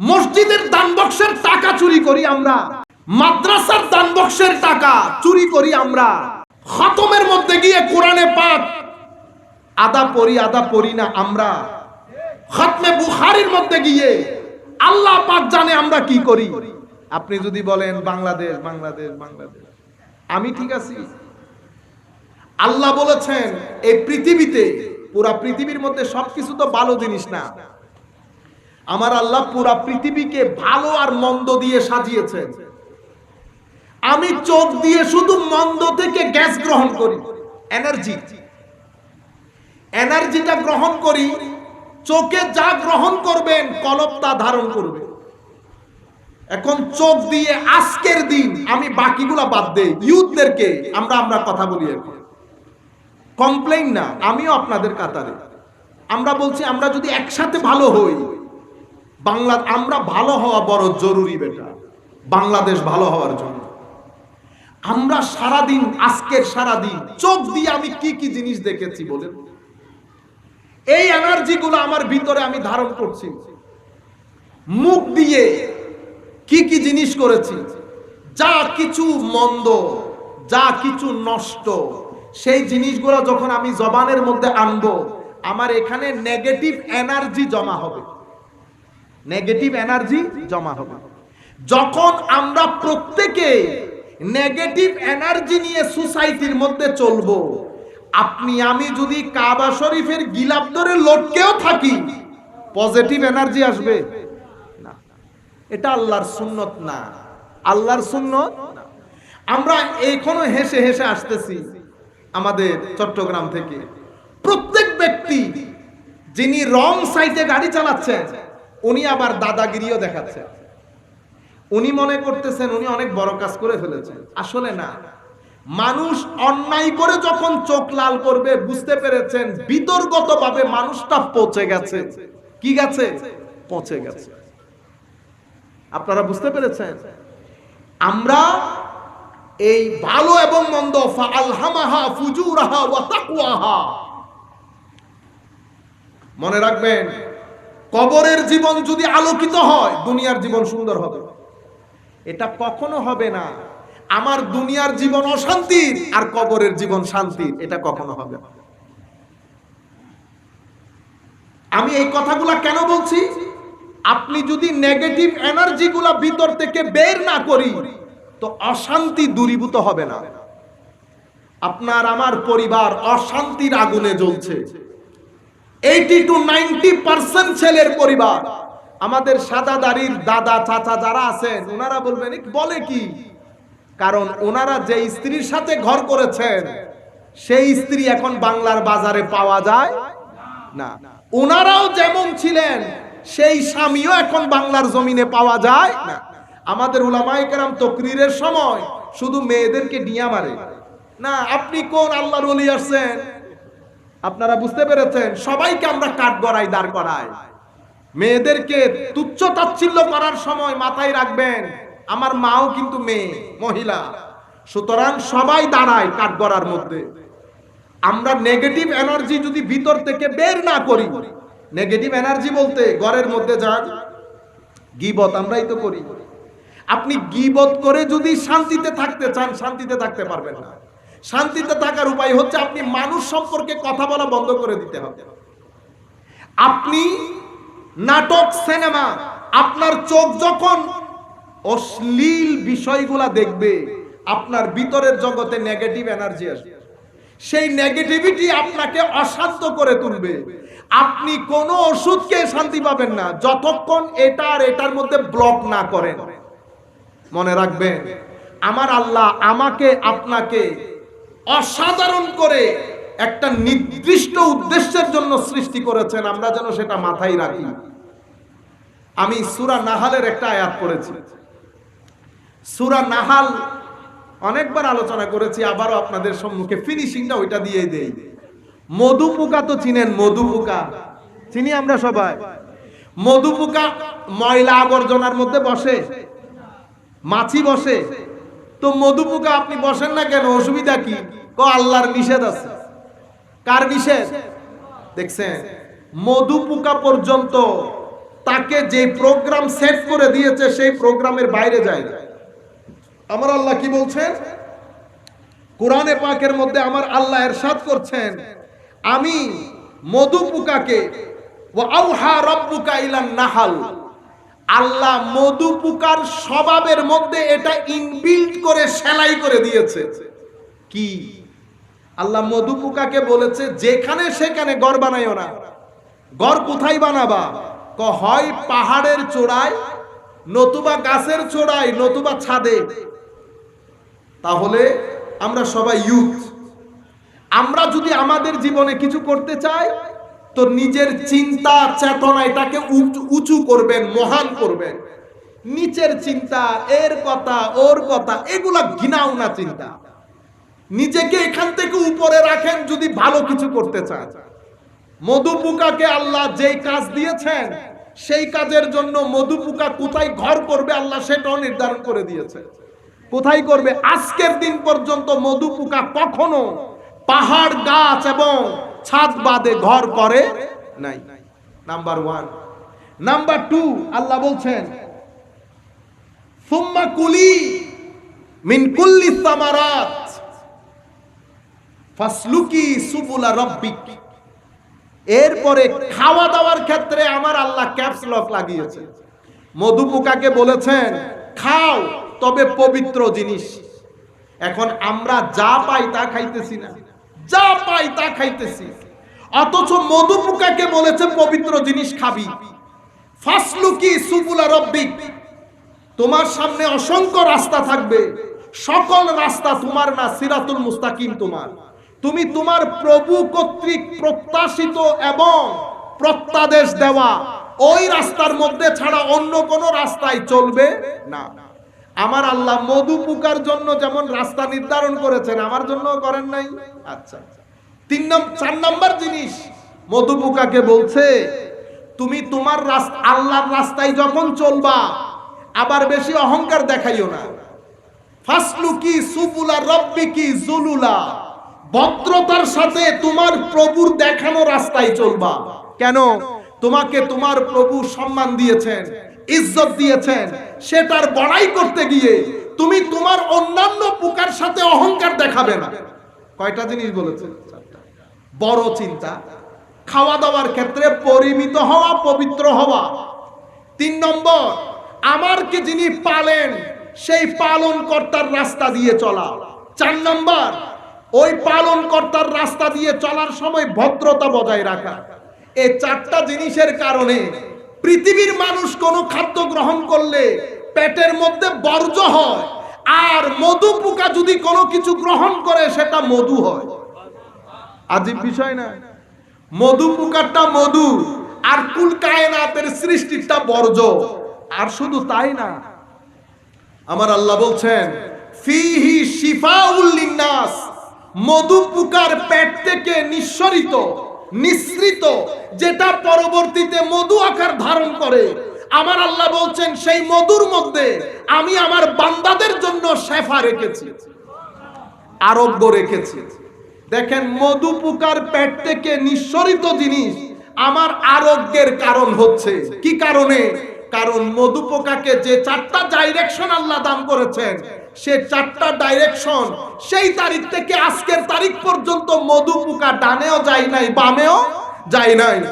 মসজিদের দান বক্সের টাকা চুরি করি আমরা। মাদ্রাসার দান বক্সের টাকা চুরি করি আমরা। খতমের মধ্যে গিয়ে কোরআনে পাক, আদা পড়ি আদা পড়ি না আমরা। খতমে বুখারির মধ্যে গিয়ে আল্লাহ পাক জানে আমরা কি করি। আপনি যদি বলেন, বাংলাদেশ বাংলাদেশ বাংলাদেশ। আমি ঠিক আছি। আল্লাহ বলেছেন, এই পৃথিবীতে, পুরা পৃথিবীর মধ্যে সবকিছু তো ভালো জিনিস না। আমার আল্লাহ পুরা পৃথিবীকে ভালো আর মন্দ দিয়ে সাজিয়েছেন। আমি চোখ দিয়ে শুধু মন্দ থেকে গ্যাস গ্রহণ করি, এনার্জি। এনার্জিটা গ্রহণ করি, চোখে যা গ্রহণ করবেন, কলপ তা ধারণ করবে এখন চোখ দিয়ে আজকের দিন আমি বাকিগুলা বাদ দেই ইউথদেরকে আমরা আমরা কথা বলি এখন। কমপ্লেইন না, আমিও আপনাদের কাতারে। আমরা বলছি, আমরা যদি একসাথে ভালো হই বাংলা আমরা ভালো হওয়া বড় জরুরি বেটা। বাংলাদেশ ভালো হওয়ার জন্য। আমরা সারাদিন, আজকের সারাদিন, চোখ দিয়ে আমি কি কি জিনিস দেখেছি বলেন? এই এনার্জিগুলো আমার ভিতরে আমি ধারণ করছি। মুখ দিয়ে কি কি জিনিস করেছি? যা কিছু মন্দ, যা কিছু নষ্ট, সেই জিনিসগুলো যখন আমি জবানের মধ্যে আনব, আমার এখানে নেগেটিভ এনার্জি জমা হবে। নেগেটিভ এনার্জি জমা হবে। যখন আমরা প্রত্যেকে নেগেটিভ এনার্জি নিয়ে সোসাইটির মধ্যে চলবো, আপনি, আমি যদি কাবা শরীফের গিলাপ ধরে লটকেও থাকি পজিটিভ এনার্জি আসবে? না। এটা আল্লাহর সুন্নত না। আল্লাহর সুন্নত আমরা এখনও হেসে হেসে আসতেছি আমাদের চট্টগ্রাম থেকে। প্রত্যেক ব্যক্তি যিনি রং সাইডে গাড়ি চালাচ্ছেন উনি আবার দাদাগিরিও দেখাচ্ছেন উনি মনে করতেছেন উনি অনেক বড় কাজ করে ফেলেছেন। আসলে না। মানুষ অন্যায় করে যখন চোখ লাল করবে, বুঝতে পেরেছেন বিতর্গত ভাবে মানুষটা পচে গেছে। কি গেছে? পচে গেছে। আপনারা বুঝতে পেরেছেন? আমরা এই ভালো এবং মন্দ আলহামাহা ফুজুরাহা ওয়া তাকওয়াহা। মনে রাখবেন কবরের জীবন যদি আলোকিত হয়, দুনিয়ার জীবন সুন্দর হবে। এটা কখনো হবে না। আমার দুনিয়ার জীবন অশান্তির আর কবরের জীবন শান্তির, এটা কখনো হবে আমি এই কথাগুলা কেন বলছি? আপনি যদি নেগেটিভ এনার্জি গুলা ভিতর থেকে বের না করি, তো অশান্তি দূরীভূত হবে না। আপনার, আমার পরিবার অশান্তির আগুনে জ্বলছে। এইটি টু নাইনটি পার্সেন্ট ছেলের পরিবার। আমাদের সাদা দাড়ির দাদা, চাচা যারা আছেন ওনারা বলবেন বলে কি? কারণ ওনারা যে স্ত্রীর সাথে ঘর করেছেন, সেই স্ত্রী এখন বাংলার বাজারে পাওয়া যায় না। ওনারাও যেমন ছিলেন, সেই স্বামীও এখন বাংলার জমিনে পাওয়া যায় না। আমাদের উলামায়ে কেরাম তকরিরের সময় শুধু মেয়েদেরকে ডিয়া মারে। না, আপনি কোন আল্লাহর ওলি আসছেন? আপনারা বুঝতে পেরেছেন? সবাইকে আমরা কাঠ গড়াই দাঁড় করাই। মেয়েদেরকে তুচ্ছ তাচ্ছিল্য করার সময় মাথায় রাখবেন, আমার মাও কিন্তু মেয়ে, মহিলা। সুতরাং সবাই দাঁড়ায় কাঠ গড়ার মধ্যে। আমরা নেগেটিভ এনার্জি যদি ভিতর থেকে বের না করি নেগেটিভ এনার্জি বলতে ঘরের মধ্যে যান, গিবত আমরাই তো করি। আপনি গিবত করে যদি শান্তিতে থাকতে চান, শান্তিতে থাকতে পারবেন না। শান্তিতে থাকার উপায় হচ্ছে আপনি মানুষ সম্পর্কে কথা বলা বন্ধ করে দিতে হবে। আপনি নাটক, সিনেমা, আপনার চোখ যখন অশ্লীল বিষয়গুলা দেখবে, আপনার ভিতরের জগতে নেগেটিভ এনার্জি আসবে। সেই নেগেটিভিটি আপনাকে অশান্ত করে তুলবে। আপনি কোনো ওষুধকে শান্তি পাবেন না, যতক্ষণ এটা আর এটার মধ্যে ব্লক না করেন। মনে রাখবেন, আমার আল্লাহ আমাকে, আপনাকে অসাধারণ করে একটা নির্দিষ্ট উদ্দেশ্যের জন্য সৃষ্টি করেছেন, আমরা যেন সেটা মাথায় রাখি। আমি সুরা নাহালের একটা আয়াত পড়েছি। সুরা নাহাল অনেকবার আলোচনা করেছি, আবারও আপনাদের সম্মুখে ফিনিশিংটা ওইটা দিয়ে দেই। মধু পোকা তো চিনেন মধু পোকা চিনি আমরা সবাই? মধু পোকা ময়লা আবর্জনার মধ্যে বসে, মাছি বসে। তো মধু পোকা আপনি বসেন না কেন, অসুবিধা কি? আল্লাহর নিষেধ আছে। কার নিষেধ? দেখছেন, মধু পোকা পর্যন্ত তাকে যে প্রোগ্রাম সেট করে দিয়েছে, সেই প্রোগ্রামের বাইরে যায় না। আমার আল্লাহ কি বলছেন? কোরআনে পাকের মধ্যে আমার আল্লাহ এর এরশাদ করছেন, আমি মধু পোকাকে নাহাল। আল্লাহ মধু পোকার স্বভাবের মধ্যে এটা ইনবিল্ড করে সেলাই করে দিয়েছে। কি? আল্লাহ মধু পোকাকে বলেছে, যেখানে সেখানে গড় বানাইও না। গড় কোথায় বানাবা? ক, হয় পাহাড়ের চূড়ায়, নতুবা গাছের চূড়ায়, নতুবা ছাদে। তাহলে আমরা সবাই ইউথ। আমরা যদি আমাদের জীবনে কিছু করতে চাই, তো নিজের চিন্তা, চেতনা এটাকে উঁচু- উঁচু করবেন, মহান করবেন। নিচের চিন্তা, এর কথা, ওর কথা, এগুলা ঘৃণাও না চিন্তা। নিজেকে এখান থেকে রাখেন যদি ভালো কিছু করতে চান মধু পোকাকে আল্লাহ যেই কাজ দিয়েছেন, সেই কাজের জন্য মধু পোকা কোথায় ঘর করবে আল্লাহ সেটাও নির্ধারণ করে দিয়েছে। কোথায় করবে? আজকের দিন পর্যন্ত মধু পোকা কখনো পাহাড়, গাছ এবং ছাদ বাদে ঘর করে নাই। নাম্বার ওয়ান নাম্বার টু আল্লাহ বলছেন, সুম্মা কুলি মিন কুল্লি সামারাত। ফাসলুকি সুবুলা রব্বিক এরপরে খাওয়া দাওয়ার ক্ষেত্রে আমার আল্লাহ ক্যাপস লক লাগিয়েছে মধু পোকাকে বলেছেন, খাও, তবে পবিত্র জিনিস। এখন আমরা যা পাই তা খাইতেছি না। যা পাই তা খাইতেছি। অথচ মধু পোকাকে বলেছে, পবিত্র জিনিস খাবি। ফাসলুকি সুবুলা রব্বিক তোমার সামনে অসংখ্য রাস্তা থাকবে। সকল রাস্তা তোমার না, সিরাতুল মুস্তাকিম তোমার। তুমি তোমার প্রভু কর্তৃক প্রত্যাশিত এবং প্রত্যাদেশ দেওয়া। ওই রাস্তার মধ্যে ছাড়া অন্য কোনো রাস্তায় চলবে না। আমার আল্লাহ মধু পুকার জন্য যেমন রাস্তা নির্ধারণ করেছেন, আমার জন্য করেন নাই। আচ্ছা। তিন নম্বর চার নম্বর জিনিস মধু পোকাকে বলছে, তুমি তোমার রাস্তা, আল্লাহর রাস্তায় যখন চলবা, আবার বেশি অহংকার দেখাইও না। ফাসলুকি সুবুলা রব্বিকি জুলুলা। ভদ্রতার সাথে তোমার প্রভুর দেখানো রাস্তায় চলবা। কেন? তোমাকে তোমার প্রভু সম্মান দিয়েছেন, ইজ্জত দিয়েছেন। সেটার বড়াই করতে গিয়ে তুমি তোমার অন্যান্য পোকার সাথে অহংকার দেখাবে না। কয়টা জিনিস বলেছে? বড় চিন্তা। খাওয়া দাওয়ার ক্ষেত্রে পরিমিত হওয়া, পবিত্র হওয়া। তিন নম্বর আমারকে যিনি পালেন, সেই পালন কর্তার রাস্তা দিয়ে চলা। চার নম্বর ওই পালন কর্তার রাস্তা দিয়ে চলার সময় ভদ্রতা বজায় রাখা। এই চারটা জিনিসের কারণে পৃথিবীর মানুষ কোনো খাদ্য গ্রহণ করলে পেটের মধ্যে বর্জ্য হয়, আর মধু পোকা যদি কোনো কিছু গ্রহণ করে, সেটা মধু হয়। আজীব বিষয় না? মধু পোকারটা মধু, আর কুল কায়নাতের সৃষ্টিটা বর্জ্য। আর শুধু তাই না, আমার আল্লাহ বলছেন, ফিহি শিফাউল লিন্নাস মধু পোকার পেট থেকে নিঃসরিত, নিঃসৃত, যেটা পরবর্তীতে মধু আকার ধারণ করে। আমার আল্লাহ বলছেন, সেই মধুর মধ্যে আমি আমার বান্দাদের জন্য শেফা রেখেছি, আরোগ্য রেখেছি। দেখেন মধু পোকার পেট থেকে নিঃসরিত জিনিস আমার আরোগ্যের কারণ হচ্ছে। কি কারণে? কারণ মধু পোকাকে যে চারটা ডাইরেকশন আল্লাহ দান করেছেন সে চারটা ডাইরেকশন সেই তারিখ থেকে আজকের তারিখ পর্যন্ত মধু পোকা ডানেও যায় নাই, বামেও যায় নাই।